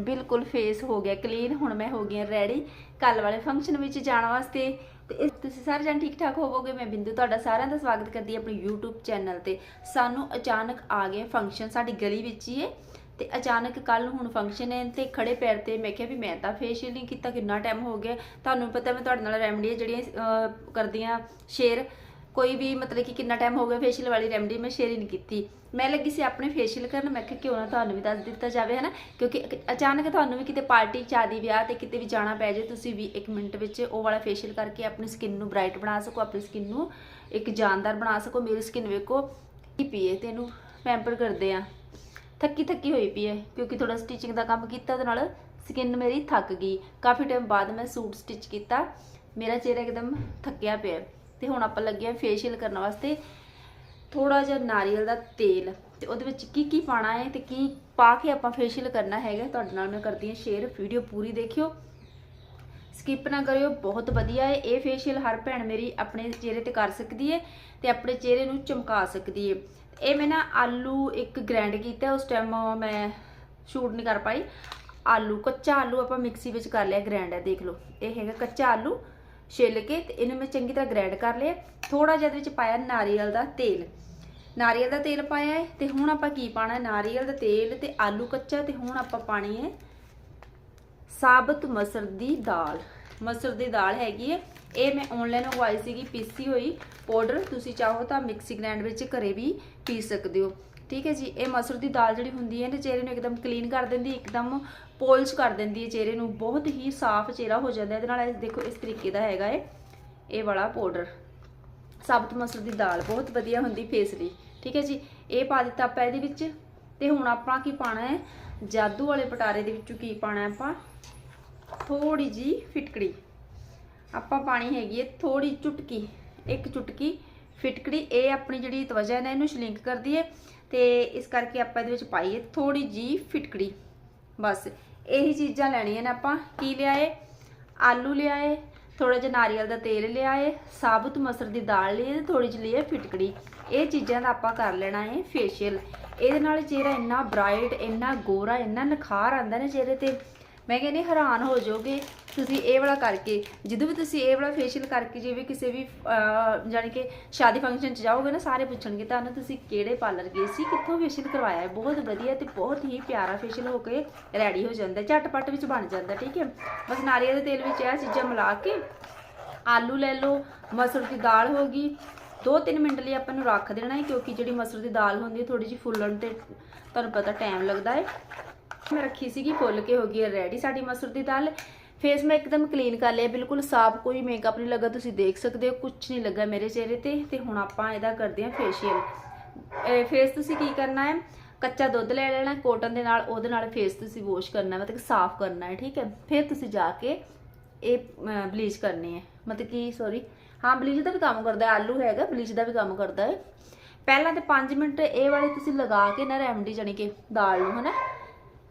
ਬਿਲਕੁਲ ਫੇਸ ਹੋ ਗਿਆ ਕਲੀਨ ਹੁਣ ਮੈਂ ਹੋ ਗਈ ਰੈਡੀ ਕੱਲ ਵਾਲੇ ਫੰਕਸ਼ਨ ਵਿੱਚ ਜਾਣ ਵਾਸਤੇ। ਤੇ ਤੁਸੀਂ ਸਾਰੇ ਜਣ ਠੀਕ ਠਾਕ ਹੋਵੋਗੇ? ਮੈਂ ਬਿੰਦੂ ਤੁਹਾਡਾ ਸਾਰਿਆਂ ਦਾ ਸਵਾਗਤ ਕਰਦੀ ਹਾਂ ਆਪਣੇ YouTube ਚੈਨਲ ਤੇ। ਸਾਨੂੰ ਅਚਾਨਕ ਆ ਗਏ ਫੰਕਸ਼ਨ ਸਾਡੀ ਗਲੀ ਵਿੱਚ ਹੀ ਹੈ। ਤੇ ਅਚਾਨਕ ਕੱਲ ਹੁਣ ਫੰਕਸ਼ਨ ਹੈ ਤੇ ਖੜੇ ਪੈਰ ਤੇ ਮੈਂ ਕਿਹਾ ਵੀ ਮੈਂ ਤਾਂ ਫੇਸ਼ੀਅਲ ਨਹੀਂ ਕੀਤਾ ਕਿੰਨਾ ਟਾਈਮ ਹੋ ਗਿਆ। ਤੁਹਾਨੂੰ ਪਤਾ ਮੈਂ ਤੁਹਾਡੇ ਨਾਲ ਰੈਮਡੀ ਜਿਹੜੀਆਂ ਅਹ, ਕਰਦੀਆਂ ਸ਼ੇਅਰ ਕੋਈ ਵੀ ਮਤਲਬ ਕਿ ਕਿੰਨਾ ਟਾਈਮ ਹੋ ਗਿਆ ਫੇਸ਼ੀਅਲ ਵਾਲੀ ਰੈਮਡੀ ਮੈਂ ਸ਼ੇਅਰ ਹੀ ਨਹੀਂ ਕੀਤੀ। ਮੈਂ ਲੱਗੀ ਸੀ ਆਪਣੇ ਫੇਸ਼ੀਅਲ ਕਰਨ, ਮੈਂ ਕਿਹਾ ਕਿਉਂ ਨਾ ਤੁਹਾਨੂੰ ਵੀ ਦੱਸ ਦਿੱਤਾ ਜਾਵੇ, ਹਨਾ? ਕਿਉਂਕਿ ਅਚਾਨਕ ਤੁਹਾਨੂੰ ਵੀ ਕਿਤੇ ਪਾਰਟੀ ਸ਼ਾਦੀ ਵਿਆਹ ਤੇ, ਕਿਤੇ ਵੀ ਜਾਣਾ ਪੈ ਜੇ ਤੁਸੀਂ ਵੀ 1 ਮਿੰਟ ਵਿੱਚ ਉਹ ਵਾਲਾ ਫੇਸ਼ੀਅਲ ਕਰਕੇ ਆਪਣੀ ਸਕਿਨ ਨੂੰ ਬ੍ਰਾਈਟ ਬਣਾ ਸਕੋ, ਆਪਣੀ ਸਕਿਨ ਨੂੰ ਇੱਕ ਜਾਨਦਾਰ ਬਣਾ ਸਕੋ। ਮੇਰੀ ਸਕਿਨ ਵੇਖੋ, ਕੀ ਪੀਏ ਤੇ ਇਹਨੂੰ ਪੈਂਪਰ ਕਰਦੇ ਆ। ਥੱਕੀ ਥੱਕੀ ਹੋਈ ਪਈ ਹੈ, ਕਿਉਂਕਿ ਥੋੜਾ ਸਟਿਚਿੰਗ ਦਾ ਕੰਮ ਕੀਤਾ ਉਹਦੇ ਨਾਲ ਸਕਿਨ ਮੇਰੀ ਥੱਕ ਗਈ। ਕਾਫੀ ਟਾਈਮ ਬਾਅਦ ਮੈਂ ਸੂਟ ਸਟਿਚ ਕੀਤਾ, ਮੇਰਾ ਚਿਹਰਾ ਇੱਕਦਮ ਥੱਕਿਆ ਪਿਆ। ਤੇ ਹੁਣ ਆਪਾਂ ਲੱਗੇ ਆ ਫੇਸ਼ੀਅਲ ਕਰਨ ਵਾਸਤੇ ਥੋੜਾ ਜਿਹਾ ਨਾਰੀਅਲ ਦਾ ਤੇਲ ਤੇ ਉਹਦੇ ਵਿੱਚ ਕੀ ਕੀ ਪਾਣਾ ਹੈ ਤੇ ਕੀ ਪਾ ਕੇ ਆਪਾਂ ਫੇਸ਼ੀਅਲ ਕਰਨਾ ਹੈਗਾ ਤੁਹਾਡੇ ਨਾਲ ਮੈਂ ਕਰਦੀ ਹਾਂ ਸ਼ੇਅਰ ਵੀਡੀਓ ਪੂਰੀ ਦੇਖਿਓ। ਸਕਿਪ ਨਾ ਕਰਿਓ, ਬਹੁਤ ਵਧੀਆ ਹੈ, ਇਹ ਫੇਸ਼ੀਅਲ ਹਰ ਭੈਣ ਮੇਰੀ ਆਪਣੇ ਚਿਹਰੇ ਤੇ ਕਰ ਸਕਦੀ ਹੈ ਤੇ ਆਪਣੇ ਚਿਹਰੇ ਨੂੰ ਚਮਕਾ ਸਕਦੀ ਹੈ। ਇਹ ਮੈਂ ਨਾ ਆਲੂ ਇੱਕ ਗ੍ਰਾਈਂਡ ਕੀਤਾ, ਉਸ ਟਾਈਮ ਮੈਂ ਸ਼ੂਟ ਨਹੀਂ ਕਰ ਪਾਈ। ਆਲੂ, ਕੱਚਾ ਆਲੂ ਆਪਾਂ ਮਿਕਸੀ ਵਿੱਚ ਕਰ ਲਿਆ ਗ੍ਰਾਈਂਡ ਹੈ, ਦੇਖ ਲਓ। ਇਹ ਹੈਗਾ ਕੱਚਾ ਆਲੂ। ਛਿੱਲ ਕੇ ਤੇ ਇਹਨੂੰ ਮੈਂ ਚੰਗੀ ਤਰ੍ਹਾਂ ਗ੍ਰੈਂਡ ਕਰ ਲਿਆ। ਥੋੜਾ ਜਿਹਾ ਇਹਦੇ ਵਿੱਚ ਪਾਇਆ ਨਾਰੀਅਲ ਦਾ ਤੇਲ। ਨਾਰੀਅਲ ਦਾ ਤੇਲ ਪਾਇਆ ਹੈ ਤੇ ਹੁਣ ਆਪਾਂ ਕੀ ਪਾਣਾ ਨਾਰੀਅਲ ਦਾ ਤੇਲ ਤੇ ਆਲੂ ਕੱਚਾ ਤੇ ਹੁਣ ਆਪਾਂ ਪਾਣੀ ਹੈ ਸਾਬਤ ਮਸਰ ਦੀ ਦਾਲ। ਮਸਰ ਦੀ ਦਾਲ ਹੈਗੀ ਹੈ। ਇਹ ਮੈਂ ਆਨਲਾਈਨ ਮੰਗਵਾਈ ਸੀਗੀ, ਪੀਸੀ ਹੋਈ। ਪਾਊਡਰ ਤੁਸੀਂ ਚਾਹੋ ਤਾਂ ਮਿਕਸੀ ਗ੍ਰਾਈਂਡ ਵਿੱਚ ਘਰੇ ਵੀ ਪੀ ਸਕਦੇ ਹੋ। ਠੀਕ ਹੈ ਜੀ, ਇਹ ਮਸਰ ਦੀ ਦਾਲ ਜਿਹੜੀ ਹੁੰਦੀ ਹੈ ਇਹਨੇ ਚਿਹਰੇ ਨੂੰ ਇੱਕਦਮ ਕਲੀਨ ਕਰ ਦਿੰਦੀ, ਇੱਕਦਮ ਪੋਲਿਸ਼ ਕਰ ਦਿੰਦੀ ਹੈ, ਚਿਹਰੇ ਨੂੰ ਬਹੁਤ ਹੀ ਸਾਫ਼ ਚਿਹਰਾ ਹੋ ਜਾਂਦਾ ਇਹਦੇ ਨਾਲ ਦੇਖੋ, ਇਸ ਤਰੀਕੇ ਦਾ ਹੈਗਾ ਹੈ ਇਹ ਵਾਲਾ ਪਾਊਡਰ ਸਾਬਤ ਮਸਰ ਦੀ ਦਾਲ ਬਹੁਤ ਵਧੀਆ ਹੁੰਦੀ ਫੇਸ ਲਈ। ਠੀਕ ਹੈ ਜੀ, ਇਹ ਪਾ ਦਿੱਤਾ ਆਪਾਂ ਇਹਦੇ ਵਿੱਚ। ਤੇ ਹੁਣ ਆਪਾਂ ਕੀ ਪਾਣਾ ਹੈ? ਜਾਦੂ ਵਾਲੇ ਪਟਾਰੇ ਦੇ ਵਿੱਚੋਂ ਕੀ ਪਾਣਾ ਆਪਾਂ? ਥੋੜੀ ਜੀ ਫਿਟਕੜੀ। ਆਪਾਂ ਪਾਣੀ ਹੈਗੀ ਹੈ ਥੋੜੀ ਚੁਟਕੀ, ਇੱਕ ਚੁਟਕੀ ਫਿਟਕੜੀ। ਇਹ ਆਪਣੀ ਜਿਹੜੀ ਤਵਜਾ ਹੈ ਇਹਨੂੰ ਸ਼ਲਿੰਕ ਕਰਦੀ ਹੈ। ਤੇ ਇਸ ਕਰਕੇ ਆਪਾਂ ਇਹਦੇ ਵਿੱਚ ਪਾਈਏ ਥੋੜੀ ਜੀ ਫਿਟਕੜੀ। ਬਸ, ਇਹੀ ਚੀਜ਼ਾਂ ਲੈਣੀਆਂ ਨੇ ਆਪਾਂ। ਕੀ ਲਿਆਏ? ਆਲੂ ਲਿਆਏ ਥੋੜਾ ਜਿਹਾ ਨਾਰੀਅਲ ਦਾ ਤੇਲ ਲਿਆਏ, ਸਾਬੁਤ ਮਸਰ ਦੀ ਦਾਲ ਲਈ ਥੋੜੀ ਜਿਹੀ ਲਈ ਫਿਟਕੜੀ। ਇਹ ਚੀਜ਼ਾਂ ਦਾ ਆਪਾਂ ਕਰ ਲੈਣਾ ਹੈ ਫੇਸ਼ੀਅਲ ਇਹਦੇ ਨਾਲ ਚਿਹਰਾ ਇੰਨਾ ਬ੍ਰਾਈਟ ਇੰਨਾ ਗੋਰਾ, ਇੰਨਾ ਨਿਖਾਰ ਆਉਂਦਾ ਨੇ ਚਿਹਰੇ ਤੇ। ਮੈਂ ਕਹਿੰਦੀ ਹੈਰਾਨ ਹੋ ਜਾਓਗੇ। ਤੁਸੀਂ ਇਹ ਵਾਲਾ ਕਰਕੇ ਜਦੋਂ ਵੀ ਤੁਸੀਂ ਇਹ ਵਾਲਾ ਫੇਸ਼ੀਅਲ ਕਰਕੇ ਜੇ ਵੀ ਕਿਸੇ ਵੀ ਅਹ, ਜਾਣੀ ਕਿ ਸ਼ਾਦੀ ਫੰਕਸ਼ਨ 'ਚ ਜਾਓਗੇ ਨਾ ਸਾਰੇ ਪੁੱਛਣਗੇ ਤੁਹਾਨੂੰ ਤੁਸੀਂ ਕਿਹੜੇ ਪਾਰਲਰ ਗਏ ਸੀ ਕਿੱਥੋਂ ਫੇਸ਼ੀਅਲ ਕਰਵਾਇਆ ਹੈ। ਬਹੁਤ ਵਧੀਆ ਤੇ ਬਹੁਤ ਹੀ ਪਿਆਰਾ ਫੇਸ਼ੀਅਲ ਹੋ ਕੇ ਰੈਡੀ ਹੋ ਜਾਂਦਾ ਹੈ, ਝਟਪਟ ਵਿੱਚ ਬਣ ਜਾਂਦਾ ਠੀਕ ਹੈ। ਬਸ ਨਾਰੀਅਲ ਦੇ ਤੇਲ ਵਿੱਚ ਇਹ ਚੀਜ਼ਾਂ ਮਿਲਾ ਕੇ ਆਲੂ ਲੈ ਲਓ ਮਸਰ ਦੀ ਦਾਲ ਹੋ ਗਈ। 2-3 ਮਿੰਟ ਲਈ ਆਪਾਂ ਨੂੰ ਰੱਖ ਦੇਣਾ ਹੈ ਕਿਉਂਕਿ ਜਿਹੜੀ ਮਸਰ ਦੀ ਦਾਲ ਹੁੰਦੀ ਹੈ ਥੋੜੀ ਜਿਹੀ ਫੁੱਲਣ ਤੇ ਤੁਹਾਨੂੰ ਪਤਾ ਟਾਈਮ ਲੱਗਦਾ ਹੈ। ਮੈਂ ਰੱਖੀ ਸੀਗੀ, ਫੁੱਲ ਕੇ ਹੋ ਗਈ ਹੈ ਰੈਡੀ ਸਾਡੀ ਮਸਰ ਦੀ ਦਾਲ। ਫੇਸ ਮੈਂ ਇੱਕਦਮ ਕਲੀਨ ਕਰ ਲਿਆ, ਬਿਲਕੁਲ ਸਾਫ਼, ਕੋਈ ਮੇਕਅਪ ਨਹੀਂ ਲੱਗਾ, ਤੁਸੀਂ ਦੇਖ ਸਕਦੇ ਹੋ ਕੁਝ ਨਹੀਂ ਲੱਗਾ ਮੇਰੇ ਚਿਹਰੇ ਤੇ। ਤੇ ਹੁਣ ਆਪਾਂ ਇਹਦਾ ਕਰਦੇ ਹਾਂ ਫੇਸ਼ੀਅਲ ਫੇਸ ਤੁਸੀਂ ਕੀ ਕਰਨਾ ਹੈ? ਕੱਚਾ ਦੁੱਧ ਲੈ ਲੈਣਾ ਕੋਟਨ ਦੇ ਨਾਲ, ਉਹਦੇ ਨਾਲ ਫੇਸ ਤੁਸੀਂ ਵਾਸ਼ ਕਰਨਾ ਮਤਲਬ ਕਿ ਸਾਫ਼ ਕਰਨਾ ਹੈ, ਠੀਕ ਹੈ? ਫਿਰ ਤੁਸੀਂ ਜਾ ਕੇ ਇਹ ਬਲੀਚ ਕਰਨੀ ਹੈ। ਮਤਲਬ ਕਿ ਸੌਰੀ ਹਾਂ ਬਲੀਚ ਦਾ ਵੀ ਕੰਮ ਕਰਦਾ ਹੈ, ਆਲੂ ਹੈਗਾ ਬਲੀਚ ਦਾ ਵੀ ਕੰਮ ਕਰਦਾ ਹੈ। ਪਹਿਲਾਂ ਤੇ 5 ਮਿੰਟ ਇਹ ਵਾਲੀ ਤੁਸੀਂ ਲਗਾ ਕੇ ਨਾ ਰੈਮਡੀ ਜਾਨੀ ਕਿ ਦਾਲ ਨੂੰ, ਹਨਾ?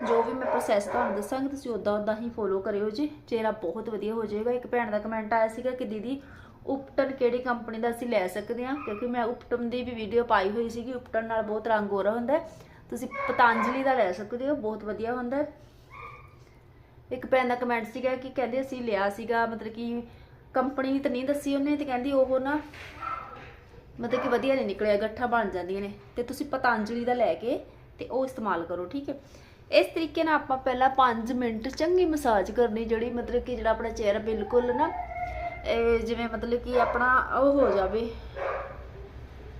ਜੋ ਵੀ ਮੈਂ ਪ੍ਰੋਸੈਸ ਤੁਹਾਨੂੰ ਦੱਸਾਂਗੀ, ਤੁਸੀਂ ਉਦਾਂ ਉਦਾਂ ਹੀ ਫੋਲੋ ਕਰਿਓ ਜੀ। ਚਿਹਰਾ ਬਹੁਤ ਵਧੀਆ ਹੋ ਜਾਏਗਾ। ਇੱਕ ਭੈਣ ਦਾ ਕਮੈਂਟ ਆਇਆ ਸੀਗਾ ਕਿ ਦੀਦੀ, ਉਪਟਨ ਕਿਹੜੀ ਕੰਪਨੀ ਦਾ ਅਸੀਂ ਲੈ ਸਕਦੇ ਹਾਂ? ਕਿਉਂਕਿ ਮੈਂ ਉਪਟਨ ਦੀ ਵੀ ਵੀਡੀਓ ਪਾਈ ਹੋਈ ਸੀਗੀ। ਉਪਟਨ ਨਾਲ ਬਹੁਤ ਰੰਗ ਹੋ ਰਿਹਾ ਹੁੰਦਾ ਤੁਸੀਂ ਪਤੰਜਲੀ ਦਾ ਲੈ ਸਕਦੇ ਹੋ। ਬਹੁਤ ਵਧੀਆ ਹੁੰਦਾ ਇੱਕ ਭੈਣ ਦਾ ਕਮੈਂਟ ਸੀਗਾ ਕਿ ਕਹਿੰਦੇ ਅਸੀਂ ਲਿਆ ਸੀਗਾ, ਮਤਲਬ ਕਿ ਕੰਪਨੀ ਤਾਂ ਨਹੀਂ ਦੱਸੀ ਉਹਨੇ, ਤੇ ਕਹਿੰਦੀ ਉਹ ਨਾ ਮਤਲਬ ਕਿ ਵਧੀਆ ਨਹੀਂ ਨਿਕਲਿਆ, ਗੱਠਾਂ ਬਣ ਜਾਂਦੀਆਂ ਨੇ। ਤੇ ਤੁਸੀਂ ਪਤੰਜਲੀ ਦਾ ਲੈ ਕੇ ਤੇ ਉਹ ਇਸਤੇਮਾਲ ਕਰੋ, ਠੀਕ ਹੈ? ਇਸ ਤਰੀਕੇ ਨਾਲ ਆਪਾਂ ਪਹਿਲਾਂ 5 ਮਿੰਟ ਚੰਗੀ ਮਸਾਜ ਕਰਨੀ, ਜਿਹੜੀ ਮਤਲਬ ਕਿ ਜਿਹੜਾ ਆਪਣਾ ਚਿਹਰਾ ਬਿਲਕੁਲ ਨਾ, ਇਹ ਜਿਵੇਂ ਮਤਲਬ ਕਿ ਆਪਣਾ ਉਹ ਹੋ ਜਾਵੇ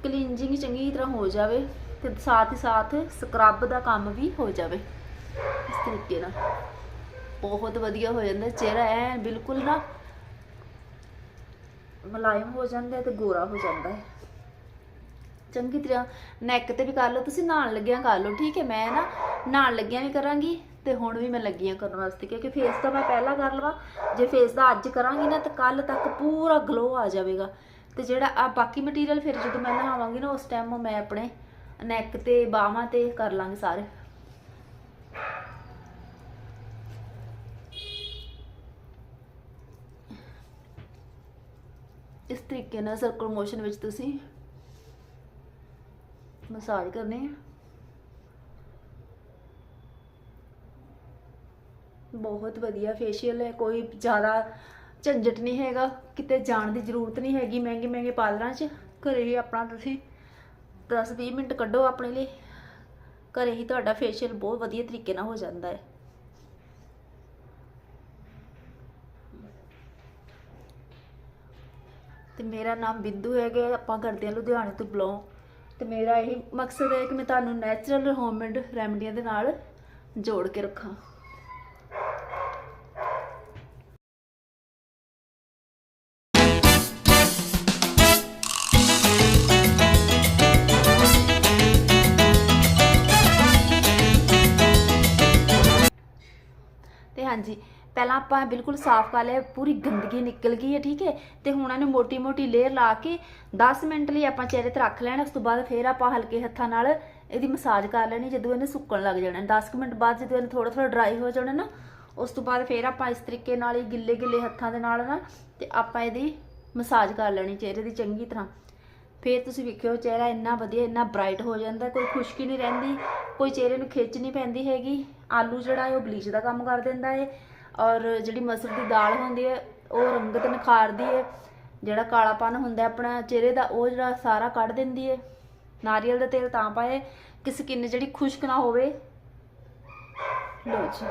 ਕਲੀਨਜਿੰਗ ਚੰਗੀ ਤਰ੍ਹਾਂ ਹੋ ਜਾਵੇ ਤੇ ਸਾਥ ਹੀ ਸਾਥ ਸਕਰਬ ਦਾ ਕੰਮ ਵੀ ਹੋ ਜਾਵੇ। ਇਸ ਤਰੀਕੇ ਨਾਲ ਬਹੁਤ ਵਧੀਆ ਹੋ ਜਾਂਦਾ ਚਿਹਰਾ ਐ ਬਿਲਕੁਲ ਨਾ, ਮੁਲਾਇਮ ਹੋ ਜਾਂਦਾ ਹੈ ਤੇ ਗੋਰਾ ਹੋ ਜਾਂਦਾ ਹੈ। ਚੰਗੀ ਤਰ੍ਹਾਂ ਨੈਕ ਤੇ ਵੀ ਕਰ ਲਓ, ਤੁਸੀਂ ਨਹਾਉਣ ਲੱਗਿਆਂ ਕਰ ਲਓ, ਠੀਕ ਹੈ? ਮੈਂ ਨਾ ਨਹਾਉਣ ਲੱਗਿਆਂ ਵੀ ਕਰਾਂਗੀ ਤੇ ਹੁਣ ਵੀ ਮੈਂ ਲੱਗੀਆਂ ਕਰਨ ਵਾਸਤੇ, ਕਿਉਂਕਿ ਫੇਸ ਤਾਂ ਮੈਂ ਪਹਿਲਾਂ ਕਰ ਲਵਾਂ। ਜੇ ਫੇਸ ਦਾ ਅੱਜ ਕਰਾਂਗੀ ਨਾ, ਤਾਂ ਕੱਲ ਤੱਕ ਪੂਰਾ ਗਲੋ ਆ ਜਾਵੇਗਾ। ਤੇ ਜਿਹੜਾ ਆ ਬਾਕੀ ਮਟੀਰੀਅਲ ਫਿਰ ਜਦੋਂ ਮੈਂ ਨਹਾਵਾਂਗੀ ਨਾ, ਉਸ ਟਾਈਮ ਮੈਂ ਆਪਣੇ ਨੈਕ ਤੇ, ਬਾਹਾਂ ਤੇ ਕਰ ਲਾਂਗੀ ਸਾਰੇ। ਇਸ ਤਰੀਕੇ ਨਾਲ ਸਰਕਲ ਮੋਸ਼ਨ ਵਿੱਚ ਤੁਸੀਂ ਮਸਾਜ ਕਰਨੇ ਹੈ ਬਹੁਤ ਵਧੀਆ ਫੇਸ਼ੀਅਲ ਹੈ, ਕੋਈ ਜ਼ਿਆਦਾ ਝੰਜਟ ਨਹੀਂ ਹੈਗਾ, ਕਿਤੇ ਜਾਣ ਦੀ ਜ਼ਰੂਰਤ ਨਹੀਂ ਹੈਗੀ ਮਹਿੰਗੇ ਮਹਿੰਗੇ ਪਾਰਲਰਾਂ 'ਚ। ਘਰੇ ਹੀ ਆਪਣਾ ਤੁਸੀਂ 10-20 ਮਿੰਟ ਕੱਢੋ ਆਪਣੇ ਲਈ। ਘਰੇ ਹੀ ਤੁਹਾਡਾ ਫੇਸ਼ੀਅਲ ਬਹੁਤ ਵਧੀਆ ਤਰੀਕੇ ਨਾਲ ਹੋ ਜਾਂਦਾ ਹੈ। ਤੇ ਮੇਰਾ ਨਾਮ ਬਿੰਦੂ ਹੈਗਾ, ਆਪਾਂ ਕਰਦੇ ਹਾਂ ਲੁਧਿਆਣੇ ਤੋਂ ਬਿਲੋਂਗ ਤੇ ਮੇਰਾ ਇਹ ਮਕਸਦ ਹੈ ਕਿ ਮੈਂ ਤੁਹਾਨੂੰ ਨੈਚੁਰਲ ਹੋਮਮੇਡ ਰੈਮਡੀਆਂ ਦੇ ਨਾਲ ਜੋੜ ਕੇ ਰੱਖਾਂ। ਤੇ ਹਾਂਜੀ ਪਹਿਲਾਂ ਆਪਾਂ ਬਿਲਕੁਲ ਸਾਫ਼ ਕਰ ਲਿਆ, ਪੂਰੀ ਗੰਦਗੀ ਨਿਕਲ ਗਈ ਹੈ, ਠੀਕ ਹੈ? ਤੇ ਹੁਣ ਇਹਨੂੰ ਮੋਟੀ ਮੋਟੀ ਲੇਅਰ ਲਾ ਕੇ 10 ਮਿੰਟ ਲਈ ਆਪਾਂ ਚਿਹਰੇ ਤੇ ਰੱਖ ਲੈਣਾ, ਉਸ ਤੋਂ ਬਾਅਦ ਫਿਰ ਆਪਾਂ ਹਲਕੇ ਹੱਥਾਂ ਨਾਲ ਇਹਦੀ ਮਸਾਜ ਕਰ ਲੈਣੀ, ਜਦੋਂ ਇਹਨੇ ਸੁੱਕਣ ਲੱਗ ਜਾਣਾ। 10 ਕੁ ਮਿੰਟ ਬਾਅਦ ਜਦੋਂ ਇਹਨੇ ਥੋੜਾ ਥੋੜਾ ਡਰਾਈ ਹੋ ਜਾਣਾ ਨਾ, ਉਸ ਤੋਂ ਬਾਅਦ ਫਿਰ ਆਪਾਂ ਇਸ ਤਰੀਕੇ ਨਾਲ ਹੀ ਗਿੱਲੇ ਗਿੱਲੇ ਹੱਥਾਂ ਦੇ ਨਾਲ ਨਾ ਤੇ ਆਪਾਂ ਇਹਦੀ ਮਸਾਜ ਕਰ ਲੈਣੀ ਚਿਹਰੇ ਦੀ ਚੰਗੀ ਤਰ੍ਹਾਂ। ਫਿਰ ਤੁਸੀਂ ਵੇਖਿਓ, ਚਿਹਰਾ ਇੰਨਾ ਵਧੀਆ, ਇੰਨਾ ਬ੍ਰਾਈਟ ਹੋ ਜਾਂਦਾ, ਕੋਈ ਖੁਸ਼ਕੀ ਨਹੀਂ ਰਹਿੰਦੀ, ਕੋਈ ਚਿਹਰੇ ਨੂੰ ਖਿੱਚ ਨਹੀਂ ਪੈਂਦੀ ਹੈਗੀ। ਆਲੂ ਜਿਹੜਾ ਹੈ ਉਹ ਬਲੀਚ ਦਾ ਕੰਮ ਕਰ ਦਿੰਦਾ ਹੈ। ਔਰ ਜਿਹੜੀ ਮਸਰ ਦੀ ਦਾਲ ਹੁੰਦੀ ਹੈ, ਉਹ ਰੰਗਤ ਨਿਖਾਰਦੀ ਹੈ। ਜਿਹੜਾ ਕਾਲਾਪਨ ਹੁੰਦਾ ਆਪਣਾ ਚਿਹਰੇ ਦਾ, ਉਹ ਜਿਹੜਾ ਸਾਰਾ ਕੱਢ ਦਿੰਦੀ ਹੈ। ਨਾਰੀਅਲ ਦਾ ਤੇਲ ਤਾਂ ਪਾਏ ਕਿ ਸਕਿਨ ਜਿਹੜੀ ਖੁਸ਼ਕ ਨਾ ਹੋਵੇ। ਲੋ ਜੀ।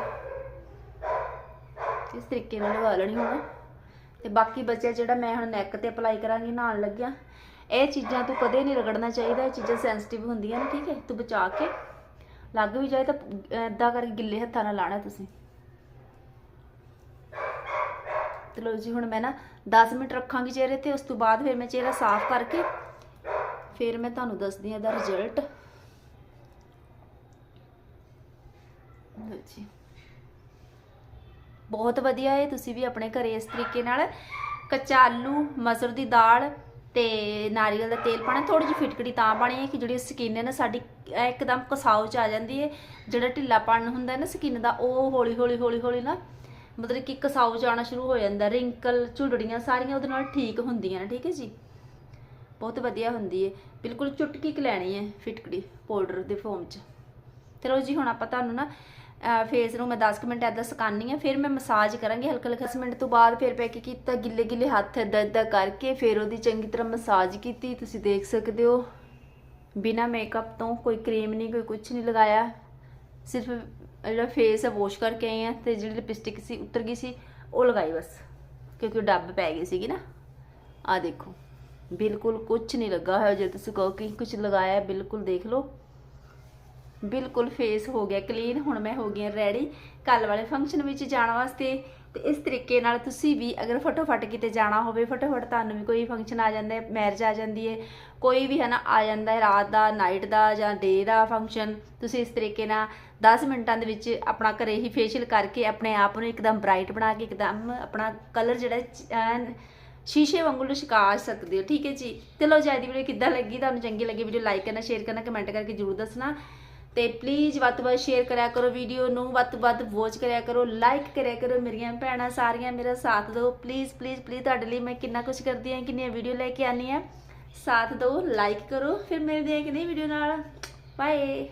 ਇਸ ਤਰੀਕੇ ਨਾਲ ਲਗਾ ਲੈਣੀ ਹੁਣ। ਤੇ ਬਾਕੀ ਬਚਿਆ ਜਿਹੜਾ ਮੈਂ ਹੁਣ ਨੈਕ ਤੇ ਅਪਲਾਈ ਕਰਾਂਗੀ, ਨਹਾਉਣ ਲੱਗਿਆ। ਇਹ ਚੀਜ਼ਾਂ ਤੂੰ ਕਦੇ ਨਹੀਂ ਰਗੜਨਾ ਚਾਹੀਦਾ, ਇਹ ਚੀਜ਼ਾਂ ਸੈਂਸਿਟਿਵ ਹੁੰਦੀਆਂ ਨੇ, ਠੀਕ ਹੈ? ਤੂੰ ਬਚਾ ਕੇ। ਲੱਗ ਵੀ ਜਾਏ ਤਾਂ ਇਦਾਂ ਕਰਕੇ ਗਿੱਲੇ ਹੱਥਾਂ ਨਾਲ ਲਾਣਾ ਤੁਸੀਂ। ਤੇ ਲੋ ਜੀ, ਹੁਣ ਮੈਂ ਨਾ 10 ਮਿੰਟ ਰੱਖਾਂਗੀ ਚਿਹਰੇ ਤੇ ਉਸ ਤੋਂ ਬਾਅਦ ਫਿਰ ਮੈਂ ਚਿਹਰਾ ਸਾਫ਼ ਕਰਕੇ ਫਿਰ ਮੈਂ ਤੁਹਾਨੂੰ ਦੱਸਦੀ ਹਾਂ ਇਹਦਾ ਰਿਜ਼ਲਟ ਲੋ ਜੀ। ਬਹੁਤ ਵਧੀਆ ਹੈ, ਤੁਸੀਂ ਵੀ ਆਪਣੇ ਘਰੇ ਇਸ ਤਰੀਕੇ ਨਾਲ ਕੱਚਾ ਆਲੂ ਮਸਰ ਦੀ ਦਾਲ ਤੇ ਨਾਰੀਅਲ ਦਾ ਤੇਲ ਪਾਣਾ ਥੋੜੀ ਜਿਹੀ ਫਿਟਕੜੀ ਤਾਂ ਪਾਣੀ ਹੈ ਕਿ ਜਿਹੜੀ ਸਕਿਨ ਹੈ ਨਾ ਸਾਡੀ ਐ ਇੱਕਦਮ ਕਸਾਉ ਚ ਆ ਜਾਂਦੀ ਹੈ। ਜਿਹੜਾ ਢਿੱਲਾਪਣ ਹੁੰਦਾ ਹੈ ਨਾ ਸਕਿਨ ਦਾ, ਉਹ ਹੌਲੀ ਹੌਲੀ ਹੌਲੀ ਹੌਲੀ ਨਾ ਮਤਲਬ ਕਿ ਕਸਾਉ ਜਾਣਾ ਸ਼ੁਰੂ ਹੋ ਜਾਂਦਾ, ਰਿੰਕਲ, ਝੁਰੜੀਆਂ ਸਾਰੀਆਂ ਉਹਦੇ ਨਾਲ ਠੀਕ ਹੁੰਦੀਆਂ ਨੇ, ਠੀਕ ਹੈ ਜੀ? ਬਹੁਤ ਵਧੀਆ ਹੁੰਦੀ ਹੈ ਬਿਲਕੁਲ ਚੁਟਕੀ ਕੁ ਲੈਣੀ ਹੈ ਫਿਟਕੜੀ ਪਾਊਡਰ ਦੇ ਫੋਮ ਚ। ਚਲੋ ਜੀ, ਹੁਣ ਆਪਾਂ ਤੁਹਾਨੂੰ ਨਾ ਫੇਸ ਨੂੰ ਮੈਂ 10 ਕੁ ਮਿੰਟ ਐਦਾਂ ਸੁਕਾਨੀ ਆ, ਫਿਰ ਮੈਂ ਮਸਾਜ ਕਰਾਂਗੀ ਹਲਕਾ ਹਲਕਾ। 10 ਮਿੰਟ ਤੋਂ ਬਾਅਦ ਫਿਰ ਪੈ ਕੇ ਕੀਤਾ ਗਿੱਲੇ ਗਿੱਲੇ ਹੱਥ ਏਦਾਂ ਏਦਾਂ ਕਰਕੇ, ਫਿਰ ਉਹਦੀ ਚੰਗੀ ਤਰ੍ਹਾਂ ਮਸਾਜ ਕੀਤੀ। ਤੁਸੀਂ ਦੇਖ ਸਕਦੇ ਹੋ, ਬਿਨਾ ਮੇਕਅਪ ਤੋਂ ਕੋਈ ਕਰੀਮ ਨਹੀਂ ਕੋਈ ਕੁਝ ਨਹੀਂ ਲਗਾਇਆ। ਸਿਰਫ ਜਿਹੜਾ ਫੇਸ ਹੈ ਵਾਸ਼ ਕਰਕੇ ਆਏ ਆ ਤੇ ਜਿਹੜੀ ਲਿਪਸਟਿਕ ਸੀ, ਉਤਰ ਗਈ ਸੀ, ਉਹ ਲਗਾਈ ਬਸ। ਕਿਉਂਕਿ ਉਹ ਡੱਬ ਪੈ ਗਈ ਸੀਗੀ ਨਾ। ਆ ਦੇਖੋ, ਬਿਲਕੁਲ ਕੁਝ ਨਹੀਂ ਲੱਗਾ ਹੋਇਆ, ਜੇ ਤੁਸੀਂ ਕਹੋ ਕਿ ਕੁਝ ਲਗਾਇਆ, ਬਿਲਕੁਲ ਦੇਖ ਲਓ। ਬਿਲਕੁਲ ਫੇਸ ਹੋ ਗਿਆ ਕਲੀਨ ਹੁਣ ਮੈਂ ਹੋ ਗਈ ਰੈਡੀ ਕੱਲ ਵਾਲੇ ਫੰਕਸ਼ਨ ਵਿੱਚ ਜਾਣ ਵਾਸਤੇ। ਤੇ ਇਸ ਤਰੀਕੇ ਨਾਲ ਤੁਸੀਂ ਵੀ ਅਗਰ ਫਟੋਫਟ ਕਿਤੇ ਜਾਣਾ ਹੋਵੇ, ਫਟੋਫਟ ਤੁਹਾਨੂੰ ਵੀ ਕੋਈ ਫੰਕਸ਼ਨ ਆ ਜਾਂਦਾ ਹੈ ਮੈਰਿਜ ਆ ਜਾਂਦੀ ਹੈ। ਕੋਈ ਵੀ ਹੈ ਨਾ, ਆ ਜਾਂਦਾ ਹੈ, ਰਾਤ ਦਾ ਨਾਈਟ ਦਾ ਜਾਂ ਡੇ ਦਾ ਫੰਕਸ਼ਨ ਤੁਸੀਂ ਇਸ ਤਰੀਕੇ ਨਾਲ 10 ਮਿੰਟਾਂ ਦੇ ਵਿੱਚ ਆਪਣਾ ਘਰੇ ਹੀ ਫੇਸ਼ੀਅਲ ਕਰਕੇ ਆਪਣੇ ਆਪ ਨੂੰ ਇੱਕਦਮ ਬ੍ਰਾਈਟ ਬਣਾ ਕੇ, ਇੱਕਦਮ ਆਪਣਾ ਕਲਰ ਜਿਹੜਾ ਹੈ ਐਨ ਸ਼ੀਸ਼ੇ ਵਾਂਗੂ ਲਿਸ਼ਕਾ ਸਕਦੇ ਹੋ। ਠੀਕ ਹੈ ਜੀ? ਤੇ ਲੋ ਜੀ ਵੀਡੀਓ ਕਿੱਦਾਂ ਲੱਗੀ? ਤੁਹਾਨੂੰ ਚੰਗੀ ਲੱਗੀ ਵੀਡੀਓ ਲਾਈਕ ਕਰਨਾ ਸ਼ੇਅਰ ਕਰਨਾ ਕਮੈਂਟ ਕਰਕੇ ਜਰੂਰ ਦੱਸਣਾ। ਤੇ ਪਲੀਜ਼ ਵੱਧ ਤੋਂ ਵੱਧ ਸ਼ੇਅਰ ਕਰਿਆ ਕਰੋ ਵੀਡੀਓ ਨੂੰ, ਵੱਧ ਤੋਂ ਵੱਧ ਵਾਚ ਕਰਿਆ ਕਰੋ ਲਾਈਕ ਕਰਿਆ ਕਰੋ ਮੇਰੀਆਂ ਭੈਣਾਂ ਸਾਰੀਆਂ, ਮੇਰਾ ਸਾਥ ਦਿਓ। ਪਲੀਜ਼ ਪਲੀਜ਼ ਪਲੀਜ਼ ਤੁਹਾਡੇ ਲਈ ਮੈਂ ਕਿੰਨਾ ਕੁਝ ਕਰਦੀ ਹਾਂ, ਕਿੰਨੀਆਂ ਵੀਡੀਓ ਲੈ ਕੇ ਆਨੀ ਆ ਸਾਥ ਦਿਓ ਲਾਈਕ ਕਰੋ, ਫਿਰ ਮਿਲਦੇ ਹਾਂ ਕਿ ਨਹੀਂ ਵੀਡੀਓ ਨਾਲ। ਬਾਏ